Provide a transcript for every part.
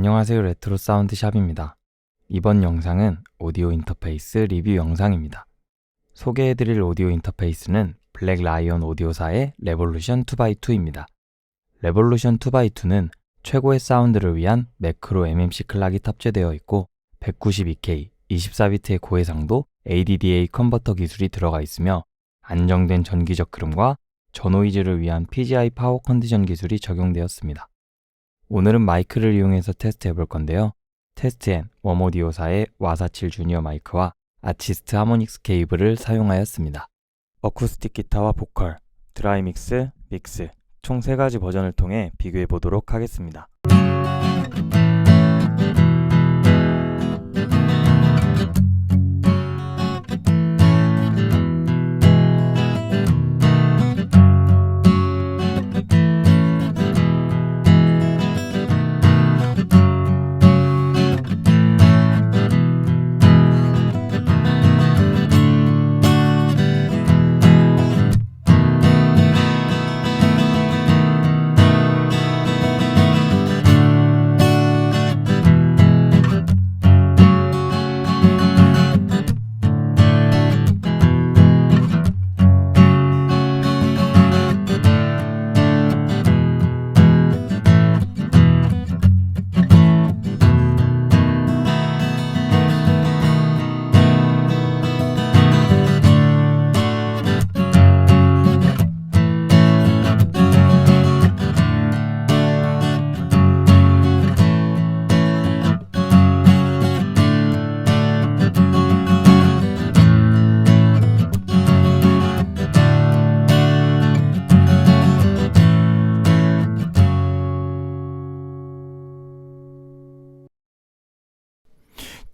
안녕하세요 레트로 사운드 샵입니다. 이번 영상은 오디오 인터페이스 리뷰 영상입니다. 소개해드릴 오디오 인터페이스는 블랙 라이언 오디오사의 레볼루션 2x2입니다. 레볼루션 2x2는 최고의 사운드를 위한 매크로 MMC 클락이 탑재되어 있고 192K, 24비트의 고해상도 ADDA 컨버터 기술이 들어가 있으며 안정된 전기적 흐름과 저노이즈를 위한 PGI 파워 컨디션 기술이 적용되었습니다. 오늘은 마이크를 이용해서 테스트 해 볼 건데요. 테스트엔 웜오디오사의 와사칠 주니어 마이크와 아치스트 하모닉스 케이블을 사용하였습니다. 어쿠스틱 기타와 보컬, 드라이 믹스, 믹스 총세 가지 버전을 통해 비교해 보도록 하겠습니다.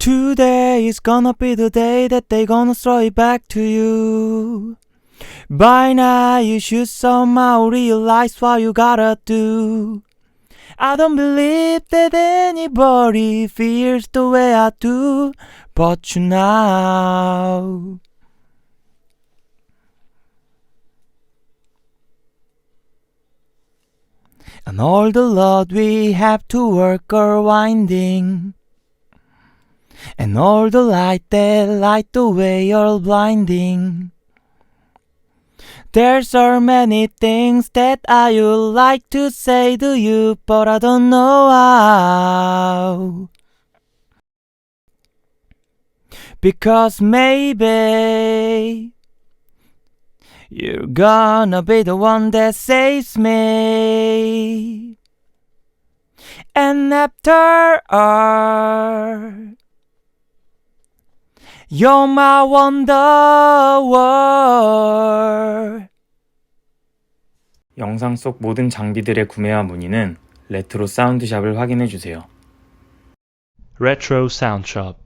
Today is gonna be the day that they gonna throw it back to you. By now you should somehow realize what you gotta do. I don't believe that anybody feels the way I do, but you now. And all the load we have to work are winding. And all the light that light the way you're blinding. There's so many things that I would like to say to you, but I don't know how. Because maybe you're gonna be the one that saves me. And after all, You're my wonder. 영상 속 모든 장비들의 구매와 문의는 레트로 사운드샵을 확인해 주세요. Retro Sound Shop